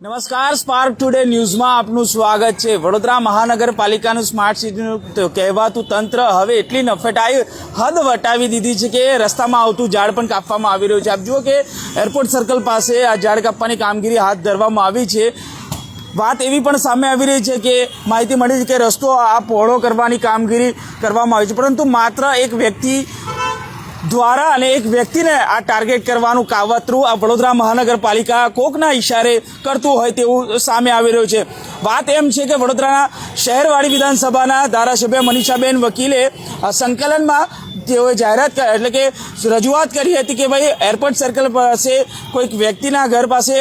નમસ્કાર spark today ન્યૂઝમાં આપનું સ્વાગત છે. વડોદરા મહાનગરપાલિકાનું સ્માર્ટ સિટીનું કહેવાતું તંત્ર હવે એટલી નફેટાઈ હદ વટાવી દીધી છે કે રસ્તામાં આવતું ઝાડ પણ કાપવામાં આવી રહ્યું છે. આપ જુઓ કે એરપોર્ટ સર્કલ પાસે આ ઝાડ કાપવાની કામગીરી હાથ ધરવામાં આવી છે. વાત એવી પણ સામે આવી રહી છે કે માહિતી મળી છે કે રસ્તો આ પહોળો કરવાની કામગીરી કરવામાં આવી છે. પરંતુ માત્ર એક વ્યક્તિ દ્વારા અને એક વ્યક્તિને આ ટાર્ગેટ કરવાનું કાવતરું આ વડોદરા મહાનગરપાલિકા કોકના ઈશારે કરતું હોય તેવું સામે આવી રહ્યું છે. વાત એમ છે કે વડોદરાના શહેરવાળી વિધાનસભાના ધારાસભ્ય મનીષાબેન વકીલે સંકલનમાં તેઓએ જાહેરાત એટલે કે રજૂઆત કરી હતી કે ભાઈ એરપોર્ટ સર્કલ પાસે કોઈક વ્યક્તિના ઘર પાસે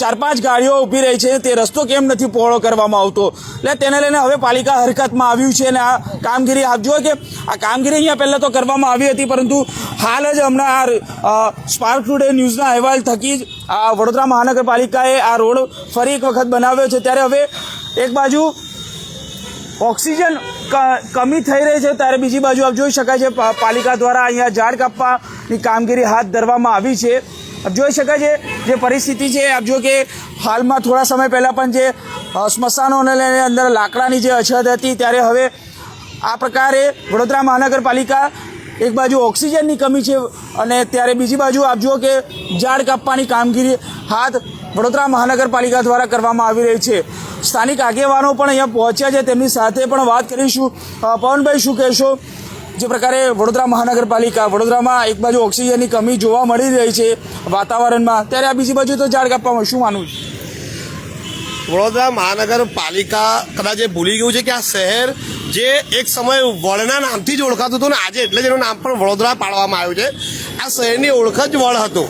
ચાર પાંચ ગાડીઓ ઊભી રહી છે, તે રસ્તો કેમ નથી પહોળો કરવામાં આવતો? એટલે તેને લઈને હવે પાલિકા હરકતમાં આવ્યું છે અને આ કામગીરી, આપ જુઓ કે આ કામગીરી અહીંયા પહેલાં તો કરવામાં આવી હતી, પરંતુ હાલ જ હમણાં આ સ્પાર્ક ટુડે ન્યૂઝના અહેવાલ થકી જ આ વડોદરા મહાનગરપાલિકાએ આ રોડ ફરી એક વખત બનાવ્યો છે. ત્યારે હવે એક બાજુ ઓક્સિજન કમી થઈ રહી છે, ત્યારે બીજી બાજુ આપ જોઈ શકાય છે પાલિકા દ્વારા અહીંયા ઝાડ કાપવાની કામગીરી હાથ ધરવામાં આવી છે. આપ જોઈ શકાય છે જે પરિસ્થિતિ છે, આપ જો કે હાલમાં થોડા સમય પહેલાં પણ જે સ્મશાનોને લઈને અંદર લાકડાની જે અછત હતી, ત્યારે હવે આ પ્રકારે વડોદરા મહાનગરપાલિકા એક બાજુ ઓક્સિજનની કમી છે અને ત્યારે બીજી બાજુ આપ જુઓ કે ઝાડ કાપવાની કામગીરી હાથ વડોદરા મહાનગરપાલિકા દ્વારા કરવામાં આવી રહી છે. સ્થાનિક આગેવાનો પણ અહીંયા પહોંચ્યા છે, તેમની સાથે પણ વાત કરીશું. પવનભાઈ, શું કહેશો? જે પ્રકારે વડોદરા મહાનગરપાલિકા, વડોદરામાં એક બાજુ ઓક્સિજનની કમી જોવા મળી રહી છે વાતાવરણમાં, ત્યારે આ બીજી બાજુ તો ઝાડ કાપવામાં શું માનવું છે? વડોદરા મહાનગરપાલિકા કદાચ એ ભૂલી ગયું છે કે આ શહેર જે એક સમય વડના નામથી જ ઓળખાતું હતું ને આજે એટલે જ એનું નામ પણ વડોદરા પાડવામાં આવ્યું છે. આ શહેરની ઓળખ જ વડ હતું.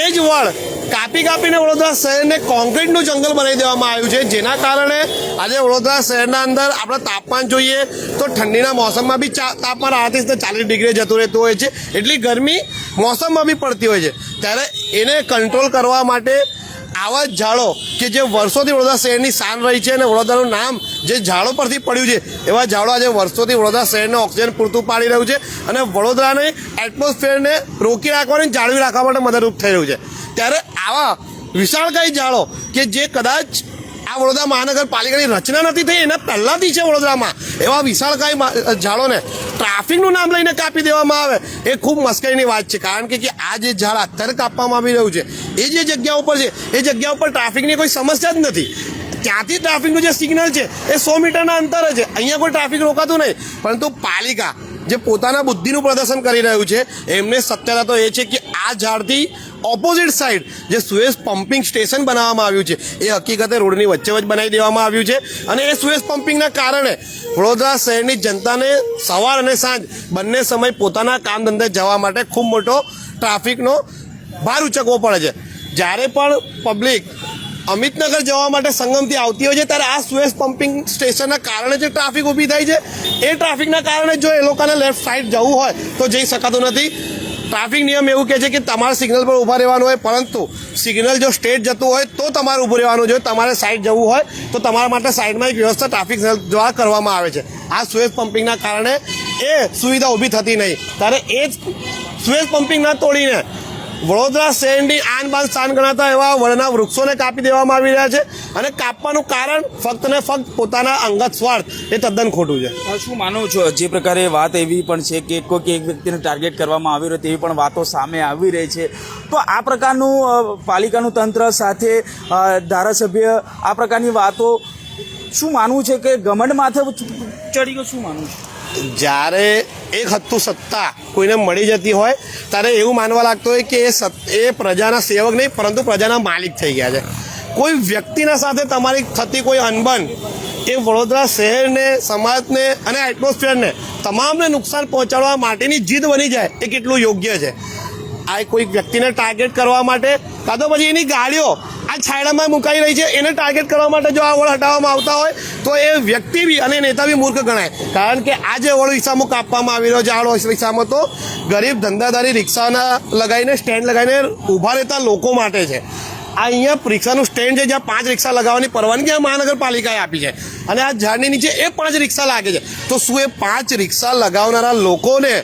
એ જ વડ કાપી કાપીને વડોદરા શહેરને કોન્ક્રીટનું જંગલ બનાવી દેવામાં આવ્યું છે. જેના કારણે આજે વડોદરા શહેરના અંદર આપણે તાપમાન જોઈએ તો ઠંડીના મોસમમાં બી તાપમાન આડત્રીસથી ચાલીસ ડિગ્રી જતું રહેતું હોય છે. એટલી ગરમી મોસમમાં બી પડતી હોય છે. ત્યારે એને કંટ્રોલ કરવા માટે આવા જ ઝાડો કે જે વર્ષોથી વડોદરા શહેરની શાન રહી છે અને વડોદરાનું નામ જે ઝાડો પરથી પડ્યું છે, એવા ઝાડો આજે વર્ષોથી વડોદરા શહેરને ઓક્સિજન પૂરતું પાડી રહ્યું છે અને વડોદરાને એટમોસ્ફિયરને રોકી રાખવાની જાળવી રાખવા માટે મદદરૂપ થઈ રહ્યું છે. ત્યારે આવા વિશાળકાય ઝાડો કે જે કદાચ આ વડોદરા મહાનગરપાલિકાની રચના નથી થઈ, એના પહેલાંથી છે વડોદરામાં. એવા વિશાળકાય ઝાડોને ટ્રાફિકનું નામ લઈને કાપી દેવામાં આવે, એ ખૂબ મસ્કરીની વાત છે. કારણ કે કે આ જે ઝાડ અત્યારે કાપવામાં આવી રહ્યું છે, એ જે જગ્યા ઉપર છે, એ જગ્યા ઉપર ટ્રાફિકની કોઈ સમસ્યા જ નથી. ત્યાંથી ટ્રાફિકનું જે સિગ્નલ છે, એ સો મીટરના અંતરે છે. અહીંયા કોઈ ટ્રાફિક રોકાતું નહીં. પરંતુ પાલિકા જે પોતાના બુદ્ધિનું પ્રદર્શન કરી રહ્યું છે, એમને સત્યતા તો એ છે કે આ ઝાડથી ઓપોઝિટ સાઈડ જે સુએઝ પમ્પિંગ સ્ટેશન બનાવવામાં આવ્યું છે, એ હકીકતે રોડની વચ્ચે વચ્ચે બનાવી દેવામાં આવ્યું છે અને એ સુએઝ પમ્પિંગના કારણે વડોદરા શહેરની જનતાને સવાર અને સાંજ બંને સમય પોતાના કામ ધંધે જવા માટે ખૂબ મોટો ટ્રાફિકનો ભાર ઉચકવો પડે છે. જ્યારે પણ પબ્લિક અમિતનગર જવા માટે સંગમથી આવતી હોય છે. ત્યારે આ સુએસ પમ્પિંગ સ્ટેશનના કારણે જે ટ્રાફિક ઊભી થાય છે. એ ટ્રાફિકના કારણે જો એ લોકોને લેફ્ટ સાઈડ જવું હોય, તો જઈ શકાતું નથી. ટ્રાફિક નિયમ એવું કહે છે કે તમારે સિગ્નલ પર ઊભા રહેવાનું હોય, પરંતુ સિગ્નલ જો સ્ટેટ જતું હોય, તો તમારે ઊભું રહેવાનું જોઈએ. તમારે સાઈડ જવું હોય, તો તમારા માટે સાઈડમાં એક વ્યવસ્થા ટ્રાફિક દ્વારા કરવામાં આવે છે. આ સુએસ પમ્પિંગના કારણે એ સુવિધા ઊભી થતી નહીં. ત્યારે એ જ સુએસ પમ્પિંગ ન તોડીને વડોદરા શહેરની આન બાન શાન ગણાતા એવા વડના વૃક્ષોને કાપી દેવામાં આવી રહ્યા છે અને કાપવાનું કારણ ફક્ત ને ફક્ત પોતાના અંગત સ્વાર્થ એ તદ્દન ખોટું છે. શું માનો છો? જે પ્રકારે વાત એવી પણ છે કે કોઈ એક વ્યક્તિને ટાર્ગેટ કરવામાં આવી રહ્યો તેવી પણ વાતો સામે આવી રહી છે. તો આ પ્રકારનું પાલિકાનું તંત્ર સાથે ધારાસભ્ય આ પ્રકારની વાતો શું માનવું છે કે ગમંડ માથે ચડી ગયો? શું માનવું છે? જ્યારે એક હત્તુ સત્તા કોઈને મળી જતી હોય, ત્યારે એવું માનવા લાગતું હોય કે એ એ પ્રજાના સેવક નહીં, પરંતુ પ્રજાના માલિક થઈ ગયા છે. કોઈ વ્યક્તિના સાથે તમારી થતી કોઈ અનબન એ વડોદરા શહેરને, સમાજને અને એટમોસ્ફિયરને તમામને નુકસાન પહોંચાડવા માટેની જીદ બની જાય એ કેટલું યોગ્ય છે. આ કોઈ વ્યક્તિને ટાર્ગેટ કરવા માટે, કાં તો પછી એની ગાડીઓ છાયડામાં મુકાઈ રહી છે. એને ટાર્ગેટ કરવા માટે જો આ વળ હટાવવામાં આવતા હોય, તો એ વ્યક્તિ બી અને નેતા બી મૂર્ખ ગણાય. કારણ કે આ જે વળ રિક્ષામાં કાપવામાં આવી રહ્યો છે, આ વળ રિક્ષામાં તો ગરીબ ધંધાદારી રિક્ષાના લગાવીને સ્ટેન્ડ લગાવીને ઊભા રહેતા લોકો માટે છે. આ અહીંયા રિક્ષાનું સ્ટેન્ડ છે, જ્યાં પાંચ રિક્ષા લગાવવાની પરવાનગી આ મહાનગરપાલિકાએ આપી છે. અને આ ઝાડની નીચે એ પાંચ રિક્ષા લાગે છે. તો શું એ પાંચ રિક્ષા લગાવનારા લોકોને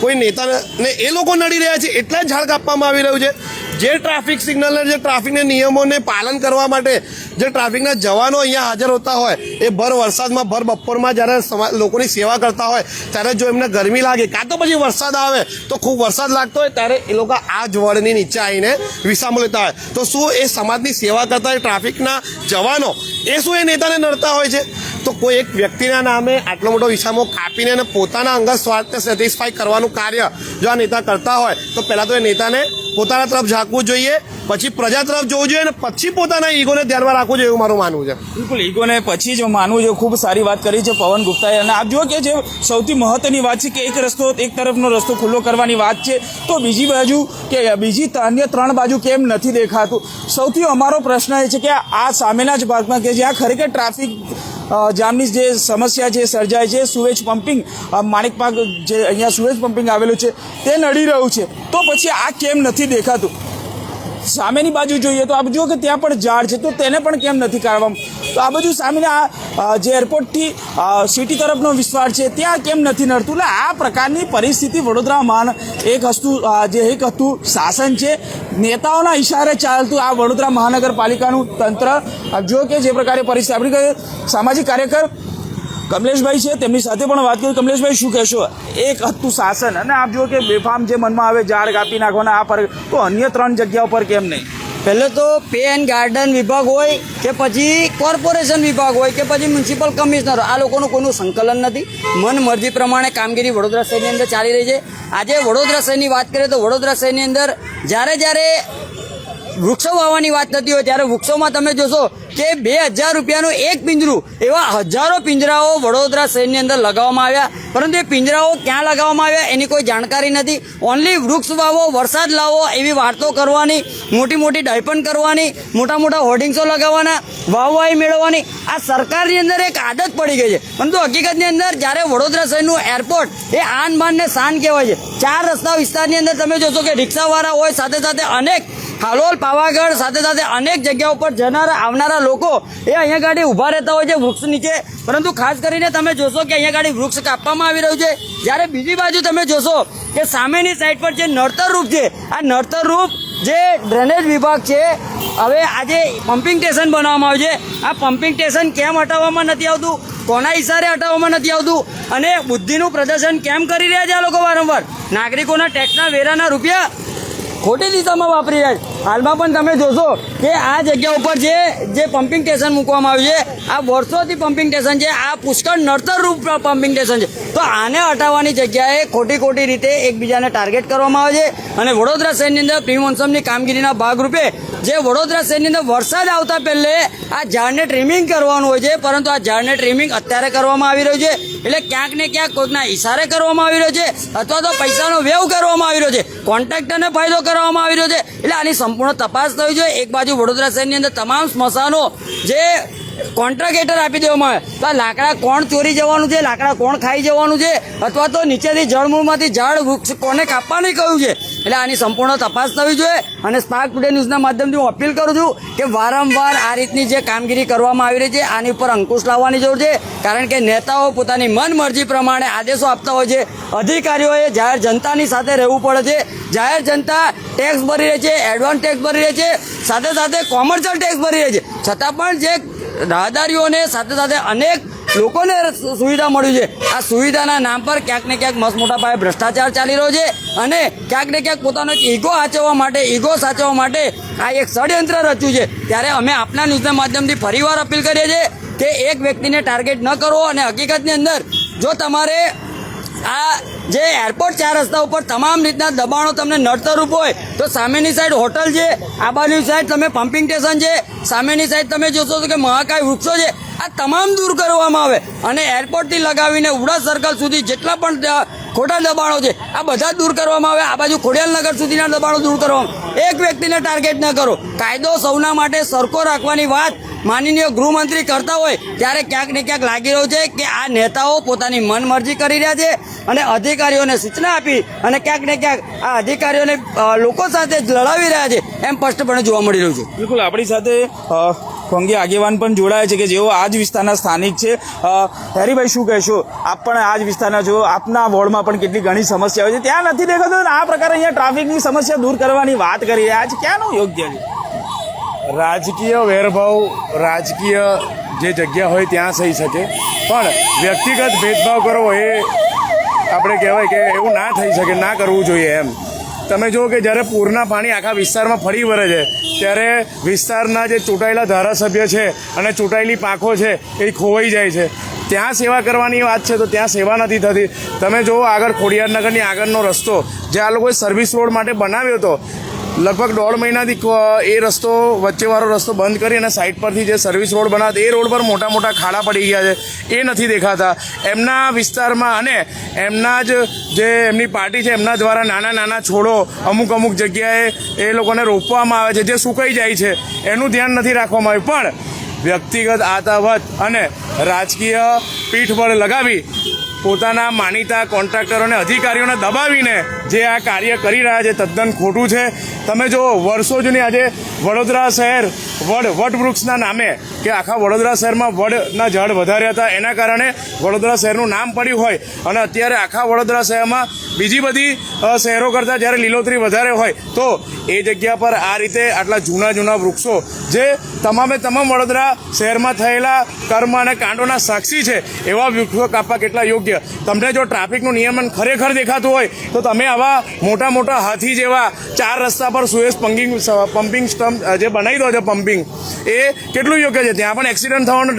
કોઈ નેતાને એ લોકો નડી રહ્યા છે? એટલા જ ઝાડ કાપવામાં આવી રહ્યું છે. જે ટ્રાફિક સિગ્નલને જે ટ્રાફિકના નિયમોને પાલન કરવા માટે જે ટ્રાફિકના જવાનો અહીંયા હાજર હોતા હોય, એ ભર વરસાદમાં, ભર બપોરમાં જ્યારે લોકોની સેવા કરતા હોય, ત્યારે જો એમને ગરમી લાગે, કાં તો પછી વરસાદ આવે, તો ખૂબ વરસાદ લાગતો હોય, ત્યારે એ લોકો આ જ વળની નીચે આવીને વિસામો લેતા હોય. તો શું એ સમાજની સેવા કરતા હોય, ટ્રાફિકના જવાનો, એ શું એ નેતાને નડતા હોય છે? તો કોઈ એક વ્યક્તિના નામે આટલો મોટો વિસામો કાપીને અને પોતાના અંગત સ્વાર્થને સેટિસ્ફાઈ કરવાનું કાર્ય જો આ નેતા કરતા હોય, તો પહેલાં તો એ નેતાને પોતાના તરફ ઝાંકવું જોઈએ, પછી પ્રજા તરફ જોવું જોઈએ અને પછી પોતાના ઈગોને ધ્યાનમાં રાખવું જોઈએ એવું મારું માનવું છે. બિલકુલ, ઈગોને પછી જ માનવું છે. ખૂબ સારી વાત કરી છે પવન ગુપ્તાએ. અને આપ જુઓ કે જે સૌથી મહત્વની વાત છે કે એક રસ્તો, એક તરફનો રસ્તો ખુલ્લો કરવાની વાત છે, તો બીજી બાજુ કે બીજી અન્ય ત્રણ બાજુ કેમ નથી દેખાતું? સૌથી અમારો પ્રશ્ન એ છે કે આ સામેના જ ભાગમાં કે જ્યાં ખરેખર ટ્રાફિક જામની જે સમસ્યા છે, સર્જાય છે સુએજ પમ્પિંગ માણિકપાક જે અહીંયા સુએજ પમ્પિંગ આવેલું છે, તે નડી રહ્યું છે. તો પછી આ કેમ નથી દેખાતું? સામેની બાજુ જોઈએ તો આપ જુઓ કે ત્યાં પણ ઝાડ છે, તો તેને પણ કેમ નથી કાઢવામાં? તો આ બાજુ સામેના જે એરપોર્ટથી સિટી તરફનો વિસ્તાર છે, ત્યાં કેમ નથી નડતું? એટલે આ પ્રકારની પરિસ્થિતિ વડોદરામાં એક હસ્તું જે એક હતું શાસન છે, નેતાઓના ઇશારે ચાલતું આ વડોદરા મહાનગરપાલિકાનું તંત્ર. જુઓ કે જે પ્રકારે પરિસ્થિતિ, આપણી સામાજિક કાર્યકર કમલેશભાઈ છે, તેમની સાથે પણ વાત કરી. કમલેશભાઈ, શું કહેશો? એક હતું શાસન અને આપ જુઓ કે બેફામ જે મનમાં આવે, ઝાડ કાપી નાખવાના, આ પર તો અન્ય ત્રણ જગ્યાઓ પર કેમ નહીં? પહેલે તો પે એન્ડ ગાર્ડન વિભાગ હોય કે પછી કોર્પોરેશન વિભાગ હોય કે પછી મ્યુનિસિપલ કમિશનર આ લોકોનું કોઈનું સંકલન નથી. મન મરજી પ્રમાણે કામગીરી વડોદરા શહેરની અંદર ચાલી રહી છે. આજે વડોદરા શહેરની વાત કરીએ તો વડોદરા શહેરની અંદર જ્યારે જ્યારે વૃક્ષો વાવવાની વાત થતી હોય, ત્યારે વૃક્ષોમાં તમે જોશો કે બે હજાર રૂપિયાનું એક પિંજરું એવા હજારો પિંજરાઓ વડોદરા શહેરની અંદર લગાવવામાં આવ્યા. પરંતુ એ પિંજરાઓ ક્યાં લગાવવામાં આવ્યા એની કોઈ જાણકારી નથી. ઓનલી વૃક્ષ વાવો, વરસાદ લાવો એવી વાતો કરવાની, મોટી મોટી ડાયપન કરવાની, મોટા મોટા હોર્ડિંગ્સો લગાવવાના, વાવવાઈ મેળવવાની. આ સરકારની અંદર એક આદત પડી ગઈ છે. પરંતુ હકીકતની અંદર જ્યારે વડોદરા શહેરનું એરપોર્ટ એ આન બાન શાન કહેવાય છે. ચાર રસ્તા વિસ્તારની અંદર તમે જોશો કે રિક્ષાવાળા હોય, સાથે સાથે અનેક હાલોલ, પાવાગઢ, સાથે સાથે અનેક જગ્યાઓ પર જનારા, આવનારા લોકો એ અહીંયા ગાડી ઊભા રહેતા હોય છે વૃક્ષ નીચે. પરંતુ ખાસ કરીને તમે જોશો કે અહીંયા ગાડી વૃક્ષ કાપવામાં આવી રહ્યું છે. જ્યારે બીજી બાજુ તમે જોશો કે સામેની સાઈડ પર જે નડતર રૂપ છે, આ નડતર રૂપ જે ડ્રેનેજ વિભાગ છે, હવે આજે પમ્પિંગ સ્ટેશન બનાવવામાં આવ્યું છે. આ પમ્પિંગ સ્ટેશન કેમ હટાવવામાં નથી આવતું? કોના ઇશારે હટાવવામાં નથી આવતું? અને બુદ્ધિનું પ્રદર્શન કેમ કરી રહ્યા છે આ લોકો વારંવાર? નાગરિકોના ટેક્સના વેરાના રૂપિયા ખોટી દિશામાં વાપરી રહ્યા છે. હાલમાં પણ તમે જોશો કે આ જગ્યા ઉપર જે જે પમ્પિંગ સ્ટેશન મૂકવામાં આવ્યું છે, આ વર્ષોથી પમ્પિંગ સ્ટેશન છે, આ પુષ્કળ નડતરરૂપ પમ્પિંગ સ્ટેશન છે. તો આને હટાવવાની જગ્યાએ ખોટી ખોટી રીતે એકબીજાને ટાર્ગેટ કરવામાં આવે છે અને વડોદરા શહેરની અંદર પ્રી મોન્સૂનની કામગીરીના ભાગરૂપે જે વડોદરા શહેરની અંદર વરસાદ આવતા પહેલે આ ઝાડને ટ્રીમિંગ કરવાનું હોય છે, પરંતુ આ ઝાડને ટ્રીમિંગ અત્યારે કરવામાં આવી રહ્યું છે. એટલે ક્યાંક ને ક્યાંક કોઈકના ઇશારે કરવામાં આવી રહ્યો છે, અથવા તો પૈસાનો વ્યવ કરવામાં આવી રહ્યો છે. કોન્ટ્રાક્ટરને ફાયદો કરવામાં આવી રહ્યો છે. એટલે આની સંપૂર્ણ તપાસ થવી જોઈએ એક બાજુ વડોદરા શહેરની અંદર તમામ સ્મશાનો જે કોન્ટ્રાક્ટર આપી દેવામાં આવે તો લાકડા કોણ ચોરી જવાનું છે? લાકડા કોણ ખાઈ જવાનું છે? અથવા તો નીચેથી જળમૂળમાંથી ઝાડ, વૃક્ષ કોને કાપવાનું કહ્યું છે? એટલે આની સંપૂર્ણ તપાસ થવી જોઈએ અને સ્પાર્ક ટુડે ન્યૂઝના માધ્યમથી હું અપીલ કરું છું કે વારંવાર આ રીતની જે કામગીરી કરવામાં આવી રહી છે, આની ઉપર અંકુશ લાવવાની જરૂર છે. કારણ કે નેતાઓ પોતાની મનમરજી પ્રમાણે આદેશો આપતા હોય છે. અધિકારીઓએ જાહેર જનતાની સાથે રહેવું પડે છે. જાહેર જનતા ટેક્સ ભરી રહી છે એડવાન્સ ટેક્સ ભરી રહી છે. સાથે સાથે કોમર્શિયલ ટેક્સ ભરી રહી છે. છતાં પણ જે રાહદારીઓને સાથે સાથે અનેક લોકોને સુવિધા મળ્યું છે. આ સુવિધાના નામ પર ક્યાંક ને ક્યાંક મસ્ત મોટા પાયે ભ્રષ્ટાચાર ચાલી રહ્યો છે અને ક્યાંક ને ક્યાંક પોતાનો એક ઈગો સાચવવા માટે, ઈગો સાચવવા માટે આ એક ષડયંત્ર રચ્યું છે. ત્યારે અમે આપના ન્યૂઝના માધ્યમથી ફરીવાર અપીલ કરીએ છીએ કે એક વ્યક્તિને ટાર્ગેટ ન કરો અને હકીકતની અંદર જો તમારે આ જે એરપોર્ટ ચાર રસ્તા ઉપર તમામ રીતના દબાણો તમને નડતરરૂપ હોય, તો સામેની સાઈડ હોટલ છે, આ બાજુ સાઈડ તમે પમ્પિંગ સ્ટેશન છે, સામેની સાઈડ તમે જોશો તો કે મહાકાય વૃક્ષો છે, આ તમામ દૂર કરવામાં આવે. અને એરપોર્ટથી લગાવીને ઉડા સર્કલ સુધી જેટલા પણ ખોટા દબાણો છે. આ બધા દૂર કરવામાં આવે, આ બાજુ ખોડિયાલનગર સુધીના દબાણો દૂર કરવામાં એક વ્યક્તિને ટાર્ગેટ ન કરો. કાયદો સૌના માટે સરખો રાખવાની વાત માનનીય ગૃહમંત્રી કરતા હોય, ત્યારે ક્યાંક ને ક્યાંક લાગી રહ્યું છે કે આ નેતાઓ પોતાની મનમરજી કરી રહ્યા છે અને અધિકારીઓને સૂચના આપી અને ક્યાંક ને ક્યાંક આ અધિકારીઓને લોકો સાથે લડાવી રહ્યા છે. એમ સ્પષ્ટપણે જોવા મળી રહ્યું છે. બિલકુલ, આપણી સાથે કોંગી આગેવાન પણ જોડાયા છે કે જેઓ આ જ વિસ્તારના સ્થાનિક છે. હેરીભાઈ, શું કહેશો? આપ પણ આ જ વિસ્તારના છો. આપના વોર્ડમાં પણ કેટલી ઘણી સમસ્યાઓ છે. ત્યાં નથી દેખાતું. આ પ્રકારે અહીંયા ટ્રાફિકની સમસ્યા દૂર કરવાની વાત કરી રહ્યા છે. ક્યાંનું યોગ્ય છે? રાજકીય વેરભાવ, રાજકીય જે જગ્યા હોય ત્યાં થઈ શકે. પણ વ્યક્તિગત ભેદભાવ કરવો એ આપણે કહેવાય કે એવું ના થઈ શકે, ના કરવું જોઈએ એમ. તમે જુઓ કે જ્યારે પૂરના પાણી આખા વિસ્તારમાં ફરી વળે છે, ત્યારે વિસ્તારના જે ચૂંટાયેલા ધારાસભ્ય છે અને ચૂંટાયેલી પાંખો છે, એ ખોવાઈ જાય છે. ત્યાં સેવા કરવાની વાત છે, તો ત્યાં સેવા નથી થતી. તમે જુઓ આગળ ખોડિયારનગરની આગળનો રસ્તો, જે આ લોકોએ સર્વિસ રોડ માટે બનાવ્યો હતો લગભગ દોઢ મહિનાથી એ રસ્તો, વચ્ચેવાળો રસ્તો બંધ કરી અને સાઈડ પરથી જે સર્વિસ રોડ બનાવતા, એ રોડ પર મોટા મોટા ખાડા પડી ગયા છે. એ નથી દેખાતા. એમના વિસ્તારમાં અને એમના જ જે એમની પાર્ટી છે, એમના દ્વારા નાના નાના છોડો અમુક અમુક જગ્યાએ એ લોકોને રોપવામાં આવે છે, જે સુકાઈ જાય છે. એનું ધ્યાન નથી રાખવામાં આવ્યું. પણ વ્યક્તિગત આતાવત અને રાજકીય પીઠ પર લગાવી પોતાના માનીતા કોન્ટ્રાક્ટરોને અધિકારીઓને દબાવીને જે આ કાર્ય કરી રહ્યા છે, તદ્દન ખોટું છે. તમે જો વર્ષો જૂની આજે વડોદરા શહેર, વડ, વટવૃક્ષના નામે કે આખા વડોદરા શહેરમાં વડના ઝાડ વધારે હતા, એના કારણે વડોદરા શહેરનું નામ પડ્યું હોય અને અત્યારે આખા વડોદરા શહેરમાં બીજી બધી શહેરો કરતાં જ્યારે લીલોતરી વધારે હોય, તો એ જગ્યા પર આ રીતે આટલા જૂના જૂના વૃક્ષો જે તમામે તમામ વડોદરા શહેરમાં થયેલા કર્મ અને કાંડોના સાક્ષી છે, એવા વૃક્ષો કાપવા કેટલા યોગ્ય તમને જો ટ્રાફિકનું નિયમન ખરેખર દેખાતું હોય, તો તમે આવા મોટા મોટા હાથી જેવા ચાર રસ્તા પર સુએસ પંપિંગ પમ્પિંગ સ્ટમ્પ જે બનાવી દો છો પમ્પિંગ એ કેટલું યોગ્ય છે? ત્યાં પણ એક્સિડન્ટ થવાનો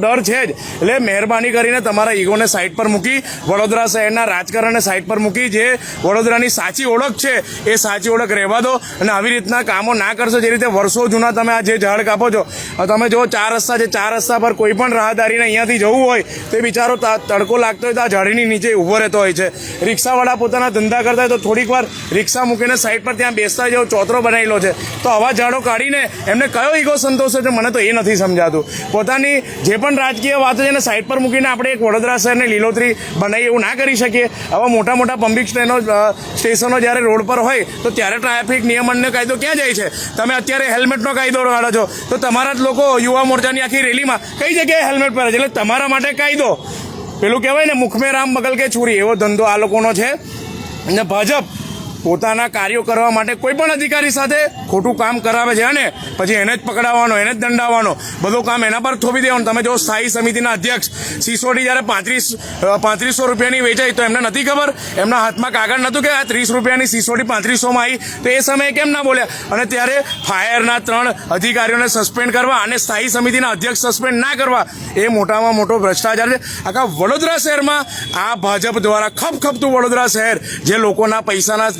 ડર છે જ. એટલે મહેરબાની કરીને તમારા ઈગોને સાઈડ પર મૂકી, વડોદરા શહેરના રાજકારણને સાઈડ પર મૂકી, જે વડોદરાની સાચી ઓળખ છે, એ સાચી ઓળખ રહેવા દો અને આવી રીતના કામો ના કરશો. જે રીતે વર્ષો જૂના તમે આ જે ઝાડ કાપો છો, તમે જો ચાર રસ્તા છે, ચાર રસ્તા પર કોઈ પણ રાહદારીને અહીંયાથી જવું હોય, તે બિચારો તડકો લાગતો હોય તો આ ઝાડીની નીચે ઊભો રહેતો હોય છે. રિક્ષાવાળા પોતાના ધંધા કરતા હોય તો થોડીક વાર રિક્ષા મૂકીને સાઈડ પર ત્યાં બેસતા જેવો ચોતરો બનાવેલો છે. તો આવા ઝાડો કાઢીને એમને કયો ઈગો સંતોષે છે મને તો એ નથી સમજાતું. પોતાની જે પણ રાજકીય વાતો છે એને સાઈડ પર મૂકીને આપણે એક વડોદરા શહેરને લીલોતરી બનાવી એવું ના કરી શકીએ. આવા મોટા મોટા પમ્પિંગ સ્ટેનો સ્ટેશનો જ્યારે રોડ પર હોય, તો ત્યારે ટ્રાફિક નિયમનનો કાયદો ક્યાં જાય છે? તમે અત્યારે હેલ્મેટનો કાયદો કાઢો છો. તો તમારા જ લોકો યુવા મોરચાની આખી રેલીમાં કઈ જગ્યાએ હેલ્મેટ પહેરે છે? એટલે તમારા માટે કાયદો. પેલું કહેવાય ને મુખમે રામ બગલ કે છુરી, એવો ધંધો આ લોકોનો છે. અને ભાજપ પોતાના કાર્યો કરવા માટે કોઈ પણ અધિકારી સાથે ખોટું કામ કરાવે છે અને પછી એને જ પકડાવવાનો, એને જ દંડાવવાનો. બધું કામ એના પર થોપી દેવાનું. તમે જો સ્થાયી સમિતિના અધ્યક્ષ સિસોડી જ્યારે પાંત્રીસ પાંત્રીસો રૂપિયાની વેચાઈ, તો એમને નથી ખબર? એમના હાથમાં કાગળ નહોતું કે આ ત્રીસ રૂપિયાની સિસોડી પાંત્રીસોમાં આવી તો એ સમયે કેમ ના બોલ્યા? અને ત્યારે ફાયરના ત્રણ અધિકારીઓને સસ્પેન્ડ કરવા અને સ્થાયી સમિતિના અધ્યક્ષ સસ્પેન્ડ ના કરવા, એ મોટામાં મોટો ભ્રષ્ટાચાર છે. આખા વડોદરા શહેરમાં આ ભાજપ દ્વારા ખપ ખપતું વડોદરા શહેર, જે લોકોના પૈસાના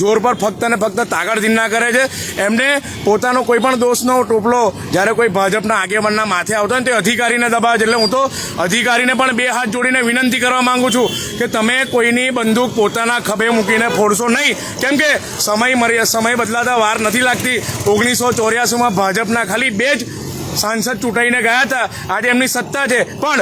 જોર પર ફક્ત ને ફક્ત તાગડધીના કરે છે. એમને પોતાનો કોઈ પણ દોષનો ટોપલો જ્યારે કોઈ ભાજપના આગેવાનના માથે આવતો ને તે અધિકારીને દબાવે છે. એટલે હું તો અધિકારીને પણ બે હાથ જોડીને વિનંતી કરવા માંગુ છું કે તમે કોઈની બંદૂક પોતાના ખભે મૂકીને ફોડશો નહીં. કેમ કે સમય મર્યા, સમય બદલાતા વાર નથી લાગતી. ઓગણીસો ચોર્યાસીમાં ભાજપના ખાલી બે જ સાંસદ ચૂંટાઈને ગયા હતા. આજે એમની સત્તા છે. પણ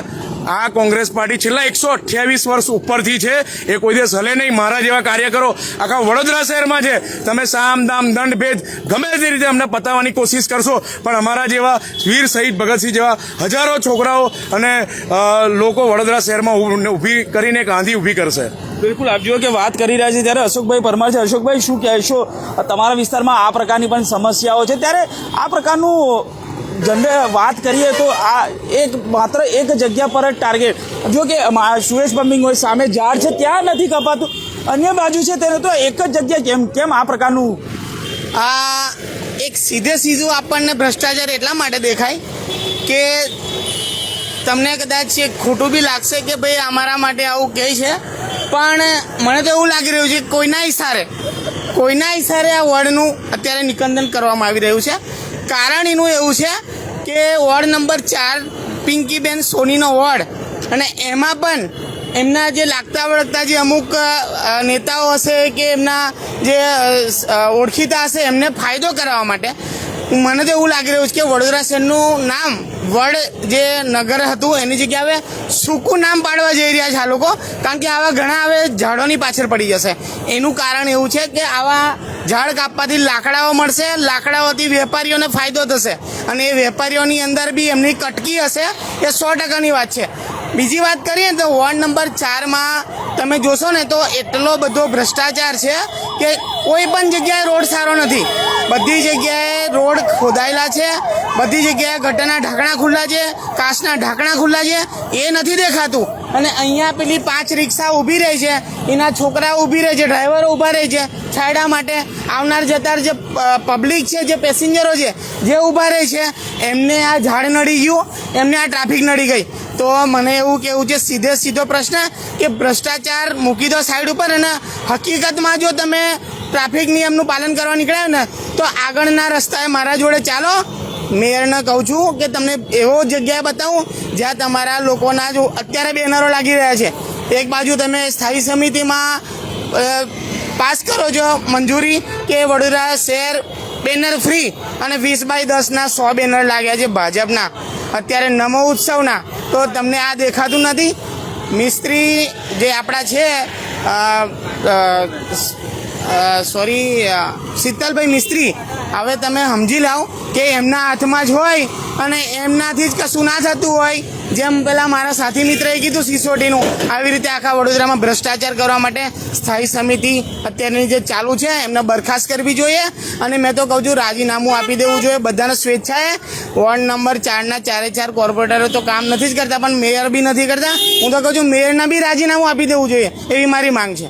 આ કોંગ્રેસ પાર્ટી છેલ્લા એકસો અઠ્યાવીસ વર્ષ ઉપરથી છે. એ કોઈ દિવસ હલે નહીં. મારા જેવા કાર્યકરો આખા વડોદરા શહેરમાં છે. તમે સામ, દામ, દંડ, ભેદ ગમે તે રીતે અમને પતાવવાની કોશિશ કરશો. પણ અમારા જેવા વીર શહીદ ભગતસિંહ જેવા હજારો છોકરાઓ અને લોકો વડોદરા શહેરમાં ઊભ- કરીને એક આંધી ઊભી કરશે. બિલકુલ. આપ જુઓ કે વાત કરી રહ્યા છે ત્યારે અશોકભાઈ પરમાર છે. અશોકભાઈ, શું કહેશો? તમારા વિસ્તારમાં આ પ્રકારની પણ સમસ્યાઓ છે. ત્યારે આ પ્રકારનું જનરે વાત કરીએ તો આ એક માત્ર એક જગ્યા પર જ ટાર્ગેટ જો કે સુરેશ પમ્પિંગ હોય, સામે ઝાડ છે, ત્યાં નથી કપાતું. અન્ય બાજુ છે, તેને તો એક જ જગ્યા કેમ કેમ આ પ્રકારનું? આ એક સીધે સીધું આપણને ભ્રષ્ટાચાર એટલા માટે દેખાય કે તમને કદાચ ખોટું બી લાગશે કે ભાઈ અમારા માટે આવું કહે છે. પણ મને તો એવું લાગી રહ્યું છે કોઈના ઇશારે કોઈના ઇશારે આ વડનું અત્યારે નિકંદન કરવામાં આવી રહ્યું છે. કારણ એનું એવું છે કે વોર્ડ નંબર ચાર પિંકીબેન સોનીનો વોર્ડ. અને એમાં પણ એમના જે લાગતા વળગતા જે અમુક નેતાઓ હશે કે એમના જે ઓળખીતા હશે એમને ફાયદો કરાવવા માટે, મને તો એવું લાગી રહ્યું છે કે વડોદરા શહેરનું નામ, વડ જે નગર હતું એની જગ્યાએ સૂકું નામ પાડવા જઈ રહ્યા છે આ લોકો, કારણ કે આવા ઘણા હવે ઝાડોની પાછળ પડી જશે. એનું કારણ એવું છે કે આવા ઝાડ કાપવાથી લાકડાઓ મળશે, લાકડાઓથી વેપારીઓને ફાયદો થશે. અને એ વેપારીઓની અંદર બી એમની કટકી હશે, એ સો ટકાની વાત છે. બીજી વાત કરીએ તો વોર્ડ નંબર ચારમાં તમે જોશો ને તો એટલો બધો ભ્રષ્ટાચાર છે કે કોઈ પણ જગ્યાએ રોડ સારો નથી. બધી જગ્યાએ રોડ ખોદાયેલા છે, બધી જગ્યાએ ગટરના ઢાંકણા ખુલ્લા છે, કાચના ઢાંકણા ખુલ્લા છે, એ નથી દેખાતું. અને અહીંયા પેલી પાંચ રિક્ષા ઊભી રહે છે, એના છોકરા ઊભી રહે છે, ડ્રાઈવરો ઊભા રહે છે, છાયડા માટે આવનાર જતાર જે પબ્લિક છે, જે પેસેન્જરો છે, જે ઊભા રહે છે, એમને આ ઝાડ નડી ગયું, એમને આ ટ્રાફિક નડી ગઈ. તો મને એવું કહેવું છે, સીધે સીધો પ્રશ્ન કે ભ્રષ્ટાચાર મૂકી દો સાઈડ ઉપર અને હકીકતમાં જો તમે ટ્રાફિક નિયમનું પાલન કરવા નીકળ્યા ને, તો આગળના રસ્તાએ મારા જોડે ચાલો. મેયરને કહું છું કે તમને એવો જગ્યાએ બતાવું જ્યાં તમારા લોકોના જો અત્યારે બેનરો લાગી રહ્યા છે. એક બાજુ તમે સ્થાયી સમિતિમાં પાસ કરો છો મંજૂરી કે વડોદરા શહેર બેનર ફ્રી અને વીસ બાય દસના સો બેનર લાગ્યા છે ભાજપના. અત્યારે નમો ઉત્સવના. તો તમને આ દેખાતું નથી. મિસ્ત્રી જે આપણા છે સોરી શીતલભાઈ મિસ્ત્રી. હવે તમે સમજી લાવો કે એમના હાથમાં જ હોય અને એમનાથી જ કશું ના થતું હોય. જેમ પેલા મારા સાથી મિત્રએ કીધું સિસોટીનું, આવી રીતે આખા વડોદરામાં ભ્રષ્ટાચાર કરવા માટે સ્થાયી સમિતિ અત્યારની જે ચાલુ છે, એમને બરખાસ્ત કરવી જોઈએ. અને મેં તો કહું છું, રાજીનામું આપી દેવું જોઈએ. બધાને સ્વેચ્છાએ. વોર્ડ નંબર ચારના ચારે ચાર કોર્પોરેટરો તો કામ નથી જ કરતા, પણ મેયર બી નથી કરતા. હું તો કહું છું, મેયરના બી રાજીનામું આપી દેવું જોઈએ, એવી મારી માંગ છે.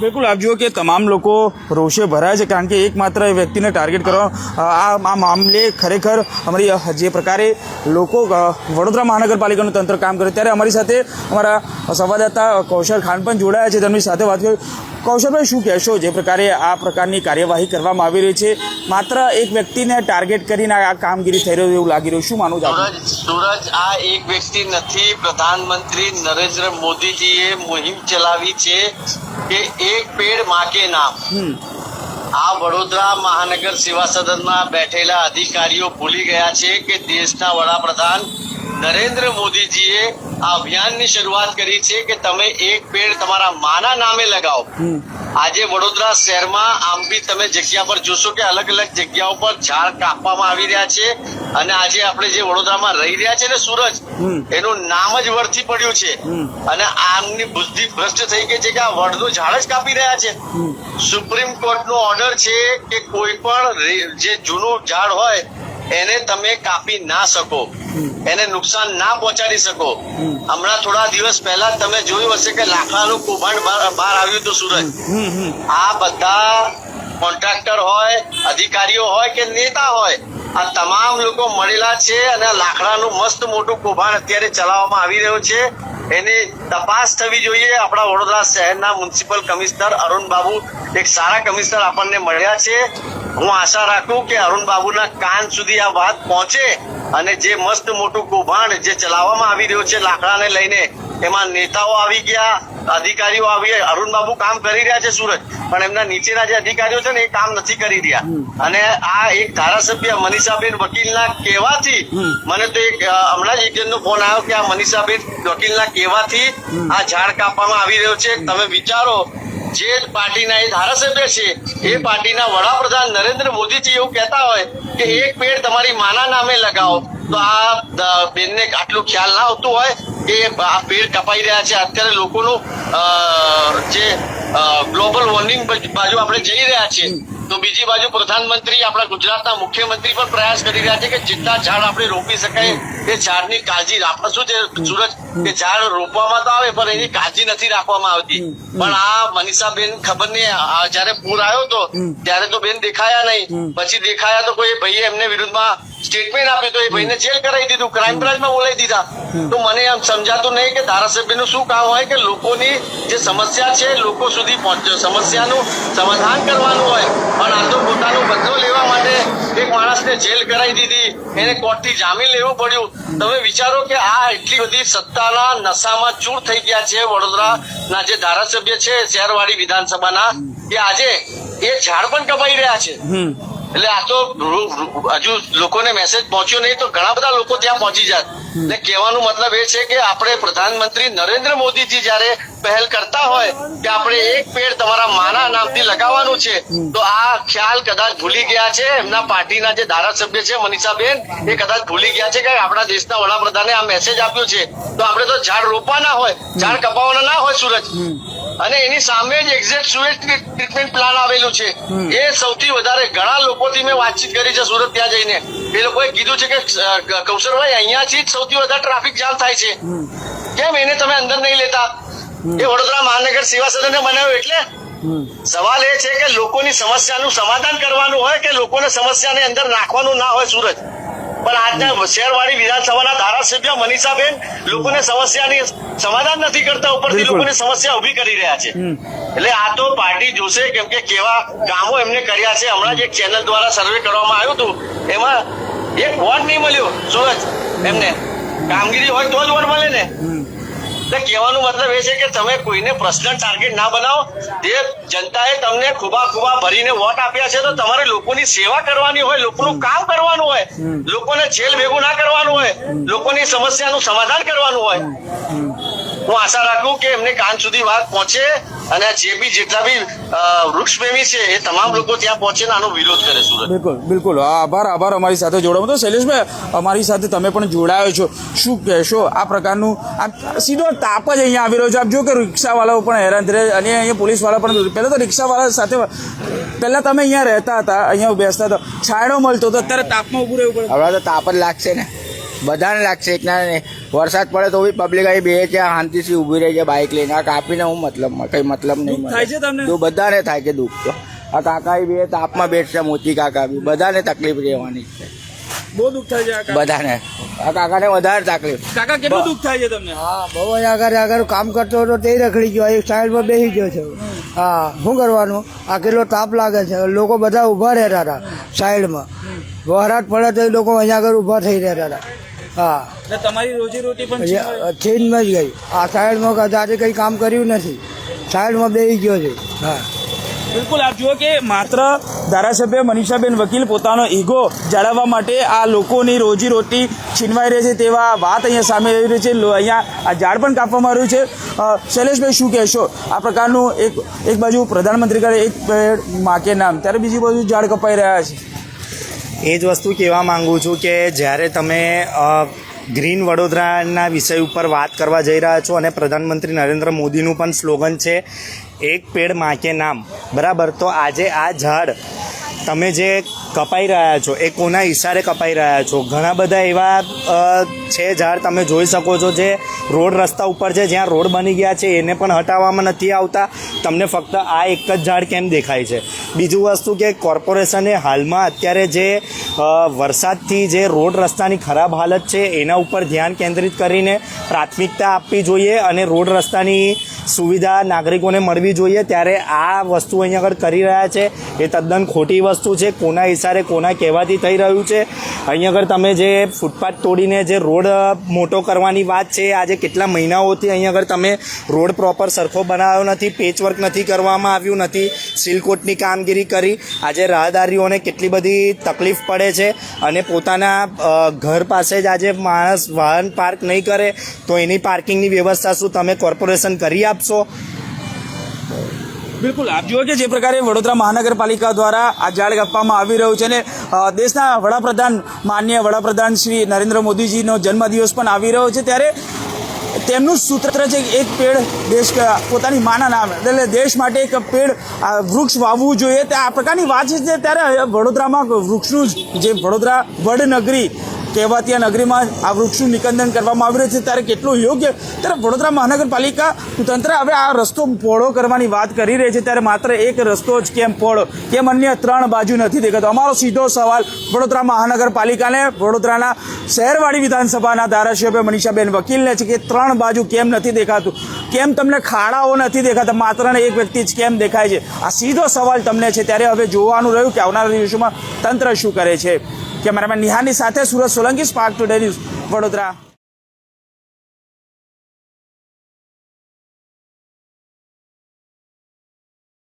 બિલકુલ, આપ જુઓ કે તમામ લોકો રોષે ભરાય છે, કારણ કે એકમાત્ર વ્યક્તિને ટાર્ગેટ કરવા આ મામલે ખરેખર અમારી જે પ્રકારે લોકો વડોદરા મહાનગરપાલિકાનું તંત્ર કામ કરે, ત્યારે અમારી સાથે અમારા સંવાદદાતા કૌશલ ખાન પણ જોડાયા છે, તેમની સાથે વાત કરી. કૌશલભાઈ, શું કહેશો? જે પ્રકારે આ પ્રકારની કાર્યવાહી કરવામાં આવી રહી છે, માત્ર એક વ્યક્તિને ટાર્ગેટ કરીને આ કામગીરી થઈ રહ્યું એવું લાગી રહ્યું, શું માનવું છે સૂરજ, આ એક વ્યક્તિ નથી, પ્રધાનમંત્રી નરેન્દ્ર મોદીજીએ મુહિમ ચલાવી છે. કે એક પેડમાં કે નામ આ વડોદરા મહાનગર સેવા સદનમાં બેઠેલા અધિકારીઓ ભૂલી ગયા છે કે દેશના વડાપ્રધાન નરેન્દ્ર મોદીજીએ આ અભિયાનની શરૂઆત કરી છે કે તમે એક પેડ તમારા માના નામે લગાવો. આજે વડોદરા શહેરમાં આમ બી તમે જગ્યા પર જોશો કે અલગ અલગ જગ્યાઓ પર ઝાડ કાપવામાં આવી રહ્યા છે અને આજે આપણે જે વડોદરામાં રહી રહ્યા છે ને સુરજ એનું નામ જ વરથી પડ્યું છે. અને આમની બુદ્ધિ ભ્રષ્ટ થઈ ગઈ છે કે આ વડનું ઝાડ જ કાપી રહ્યા છે. સુપ્રીમ કોર્ટનો ઓર્ડર છે કે કોઈ પણ જે જૂનું ઝાડ હોય એને તમે કાપી ના શકો. એને નુકસાન ના પહોંચાડી શકો. હમણાં થોડા દિવસ પહેલા તમે જોયું હશે કે લાકડાનું કૌભાંડ બહાર આવ્યું હતું સુરત. આ બધા કોન્ટ્રાક્ટર હોય, અધિકારીઓ હોય કે નેતા હોય આ તમામ લોકો મળેલા છે અને લાકડાનું મસ્ત મોટું કૌભાંડ અત્યારે ચલાવવામાં આવી રહ્યું છે. એની તપાસ થવી જોઈએ. આપણા વડોદરા શહેરના મ્યુનિસિપલ કમિશનર અરુણ બાબુ, એક સારા કમિશનર આપણને મળ્યા છે. હું આશા રાખું કે અરુણ બાબુના કાન સુધી આ વાત પહોંચે અને જે મસ્ત મોટું કૌભાંડ જે ચલાવવામાં આવી રહ્યું છે લાકડાને લઈને, એમાં નેતાઓ આવી ગયા અધિકારીઓ આવી અરુણ બાબુ કામ કરી રહ્યા છે સુરત પણ એમના નીચેના જે અધિકારીઓ છે ને એ કામ નથી કરી રહ્યા. અને આ એક ધારાસભ્ય મનીષાબેન વકીલના કહેવાથી મને તો એક હમણાં જ એક જણનો ફોન આવ્યો કે આ મનીષાબેન વકીલના કહેવાથી આ ઝાડ કાપવામાં આવી રહ્યો છે. તમે વિચારો જે પાર્ટીના એ ધારાસભ્ય છે એ પાર્ટીના વડાપ્રધાન નરેન્દ્ર મોદીજી એવું કહેતા હોય કે એક પેડ તમારી માના નામે લગાવો. તો આ બેનને આટલું ખ્યાલ ના આવતું હોય કે આ પેડ કપાઈ રહ્યા છે. અત્યારે લોકોનું જે ગ્લોબલ વોર્મિંગ બાજુ આપણે જઈ રહ્યા છીએ. તો બીજી બાજુ પ્રધાનમંત્રી આપણા ગુજરાતના મુખ્યમંત્રી પણ પ્રયાસ કરી રહ્યા છે કે જેટલા ઝાડ આપણે રોપી શકાય એ ઝાડની કાળજી આપણે શું છે સુરજ? કે ઝાડ રોપવામાં તો આવે પણ એની કાળજી નથી રાખવામાં આવતી. પણ આ મનીષાબેન ખબર નહીં જયારે પૂર આવ્યો તો ત્યારે તો બેન દેખાયા નહીં. પછી દેખાયા તો કોઈ ભાઈએ એમને વિરુદ્ધમાં સ્ટેટમેન્ટ આપ્યું તો એ ભાઈને જેલ કરાવી દીધું ક્રાઇમ બ્રાન્ચમાં બોલાવી દીધા. તો મને એમ સમજાતું નહીં કે ધારાસભ્યનું શું કામ હોય કે લોકોની જે સમસ્યા છે લોકો સુધી પહોંચે સમસ્યાનું સમાધાન કરવાનું હોય. પણ આ તો પોતાનો બદલો લેવા માટે એક માણસને જેલ કરાવી દીધી. એને કોર્ટથી જામીન લેવું પડ્યું. તમે વિચારો કે આ એટલી બધી સત્તાના નશામાં ચૂર થઈ ગયા છે વડોદરાના જે ધારાસભ્ય છે, શહેરવાડી વિધાનસભાના, કે આજે એ ઝાડ પણ કપાઈ રહ્યા છે. એટલે આ તો હજુ લોકોને મેસેજ પહોંચ્યો નહીં, તો ઘણા બધા લોકો ત્યાં પહોંચી જાત એટલે કહેવાનું મતલબ એ છે કે આપણે પ્રધાનમંત્રી નરેન્દ્ર મોદીજી જ્યારે પહેલ કરતા હોય કે આપણે એક પેડ તમારા માના નામથી લગાવવાનું છે, તો આ ખ્યાલ કદાચ ભૂલી ગયા છે. એમના પાર્ટીના જે ધારાસભ્ય છે, મનીષાબેન, એ કદાચ ભૂલી ગયા છે કે આપણા દેશના વડાપ્રધાને આ મેસેજ આપ્યો છે. તો આપણે તો ઝાડ રોપવાના હોય, ઝાડ કપાવવાના ના હોય સુરજ અને એની સામે જ એક્ઝેક્ટ સુએજ ટ્રીટમેન્ટ પ્લાન આવેલું છે. એ સૌથી વધારે ઘણા લોકોથી મેં વાતચીત કરી છે સુરત ત્યાં જઈને. એ લોકોએ કીધું છે કે અ, કૌશલભાઈ અહીંયાથી જ સૌથી વધારે ટ્રાફિક જામ થાય છે. કેમ એને તમે અંદર નહીં લેતા? એ વડોદરા મહાનગર સેવા સદન બનાવ્યું એટલે? સવાલ એ છે કે લોકોની સમસ્યાનું સમાધાન કરવાનું હોય કે લોકોને સમસ્યાને અંદર નાખવાનું ના હોય સુરત? પણ આજના શહેરવાળી વિધાનસભાના ધારાસભ્ય મનીષાબેન લોકોને સમસ્યાની સમાધાન નથી કરતા ઉપરથી. લોકોની સમસ્યા ઊભી કરી રહ્યા છે. એટલે આ તો પાર્ટી જોશે કેમ કે કેવા કામો એમને કર્યા છે. હમણાં જ એક ચેનલ દ્વારા સર્વે કરવામાં આવ્યું હતું. એમાં એક વોટ નહીં મળ્યો. સુરત એમને. કામગીરી હોય તો જ વોટ મળે ને. એટલે કહેવાનો મતલબ એ છે કે તમે કોઈને પર્સનલ ટાર્ગેટ ના બનાવો. જે જનતાએ તમને ખુબા ખુબા ભરીને વોટ આપ્યા છે તો તમારે લોકોની સેવા કરવાની હોય, લોકોનું કામ કરવાનું હોય, લોકોને જેલ ભેગું ના કરવાનું હોય, લોકોની સમસ્યાનું સમાધાન કરવાનું હોય. હું આશા રાખું કે એમને કાન સુધી વાત પહોંચે અને જે બી જેટલા બી અ, વૃક્ષ પ્રેમી છે એ તમામ લોકો ત્યાં પહોંચે ને આનો વિરોધ કરે સુરત. બિલકુલ બિલકુલ. આભાર આભાર અમારી સાથે જોડાવા તો શૈલેષભાઈ અમારી સાથે તમે પણ જોડાયો છો. શું કહેશો? આ પ્રકારનું આ સીધો તાપ જ અહીંયા આવી રહ્યો છે. આપ જો કે રિક્ષાવાળાઓ પણ હેરાન થઈ રહ્યા અને અહીંયા પોલીસવાળા પણ પહેલાં તો રિક્ષાવાળા સાથે પહેલાં તમે અહીંયા રહેતા હતા અહીંયા બેસતા હતા. છાંયડો મળતો હતો. અત્યારે તાપમાં ઊભું રહેવું પડે. હવે તો તાપ જ લાગશે ને. બધાને લાગશે. એક ના વરસાદ પડે તો બી પબ્લિક અહીં બે છે શાંતિથી ઊભી રહી છે બાઇક લઈને. આ કાપીને હું મતલબ કઈ મતલબ નહીં થાય છે તમને? તો બધાને થાય છે દુઃખ તો. આ કાકા બે તાપમાં બેઠશે મોતી કાકા બી. બધાને તકલીફ રહેવાની છે. બહુ દુઃખ થાય છે બધાને. આ કાકાને વધારે તકલીફ. કાકા કેટલું દુઃખ થાય છે તમને? હા બહુ જ આગળ આગળ કામ કરતો હતો તે રખડી ગયો. એક સાઈડમાં બેસી ગયો છે. હા શું કરવાનું? આ કેટલો તાપ લાગે છે. લોકો બધા ઊભા રહેતા હતા સાઈડમાં વહરાટ પડે તો એ લોકો અહીંયા આગળ ઊભા થઈ રહેતા હતા. હા. એટલે તમારી રોજી રોટી પણ ચેન્જમાં જ ગઈ. આ સાઈડમાં કદાચ કંઈ કામ કર્યું નથી. સાઈડમાં બેસી ગયો છે. હા. બિલકુલ આપ જુઓ કે માત્ર ધારાસભ્ય મનીષાબેન વકીલ પોતાનો ઈગો જાળવવા માટે આ લોકોની રોજી રોટી છીનવાઈ રહી છે તેવા વાત અહીંયા સામે આવી રહી છે. અહીંયા આ ઝાડ પણ કાપવામાં આવ્યું છે. શૈલેષભાઈ શું કહેશો? આ પ્રકારનું એક એક બાજુ પ્રધાનમંત્રી કરે એક પેડ માકે નામ. ત્યારે બીજી બાજુ ઝાડ કપાઈ રહ્યા છે. એ જ વસ્તુ કહેવા માંગુ છું કે જ્યારે તમે ગ્રીન વડોદરાના વિષય ઉપર વાત કરવા જઈ રહ્યા છો અને પ્રધાનમંત્રી નરેન્દ્ર મોદીનું પણ સ્લોગન છે, એક પેડમાં નામ. બરાબર? તો આજે આ ઝાડ, તમે જે કપાઈ રહ્યા છો. એ કોના ઈશારે કપાઈ રહ્યા છો? ઘણા બધા એવા છે ઝાડ તમે જોઈ શકો છો જે રોડ રસ્તા ઉપર છે, જ્યાં રોડ બની ગયા છે, એને પણ હટાવવામાં નથી આવતા. તમને ફક્ત આ એક જ ઝાડ કેમ દેખાય છે? બીજું વસ્તુ કે કોર્પોરેશને હાલમાં અત્યારે જે વરસાદથી જે રોડ રસ્તાની ખરાબ હાલત છે, એના ઉપર ધ્યાન કેન્દ્રિત કરીને પ્રાથમિકતા આપવી જોઈએ અને રોડ રસ્તાની સુવિધા નાગરિકોને મળવી જોઈએ. ત્યારે આ વસ્તુ અહીંયા આગળ કરી રહ્યા છે. એ તદ્દન ખોટી વસ્તુ છે. કોના ઈશારે કોના કહેવાથી થઈ રહ્યું છે? અહીંયા આગળ તમે જે ફૂટપાથ તોડીને જે રોડ મોટો કરવાની વાત છે, આજે કેટલા મહિનાઓથી અહીંયા આગળ તમે રોડ પ્રોપર સરખો બનાવ્યો નથી, પેચવર્ક નથી કરવામાં આવ્યું નથી, સિલકોટની કામગીરી કરી, આજે રાહદારીઓને કેટલી બધી તકલીફ પડે છે અને પોતાના ઘર પાસે જ આજે માણસ વાહન પાર્ક નહીં કરે, તો એની પાર્કિંગની વ્યવસ્થા શું તમે કોર્પોરેશન કરી આપશો? બિલકુલ. આપ જુઓ કે જે પ્રકારે વડોદરા મહાનગરપાલિકા દ્વારા આ જાળ કાપવામાં આવી રહ્યું છે અને દેશના વડાપ્રધાન, માન્ય વડાપ્રધાન શ્રી નરેન્દ્ર મોદીજીનો જન્મદિવસ પણ આવી રહ્યો છે. ત્યારે તેમનું સૂત્ર છે કે એક પેડ દેશ પોતાની માના નામ, એટલે દેશ માટે એક પેડ વૃક્ષ વાવવું જોઈએ. તે આ પ્રકારની વાત છે. ત્યારે વડોદરામાં વૃક્ષનું જ જે વડોદરા વડનગરી કહેવાતી આ નગરીમાં આ વૃક્ષનું નિકંદન કરવામાં આવી રહ્યું છે. ત્યારે કેટલું યોગ્ય? ત્યારે વડોદરા મહાનગરપાલિકા તંત્ર હવે આ રસ્તો પહોળો કરવાની વાત કરી રહી છે. ત્યારે માત્ર એક રસ્તો જ કેમ પહોળો? કેમ અન્ય ત્રણ બાજુ નથી દેખાતો? અમારો સીધો સવાલ વડોદરા મહાનગરપાલિકાને. વડોદરાના શહેરવાડી વિધાનસભાના ધારાસભ્ય મનીષાબેન વકીલને છે કે ત્રણ બાજુ કેમ નથી દેખાતું? કેમ તમને ખાડાઓ નથી દેખાતા? માત્ર ને એક વ્યક્તિ જ કેમ દેખાય છે? આ સીધો સવાલ તમને છે. ત્યારે હવે જોવાનું રહ્યું કે આવનારા દિવસોમાં તંત્ર શું કરે છે? કેમેરામેન નિહાની સાથે Surat Solanki spark today news Vadodara.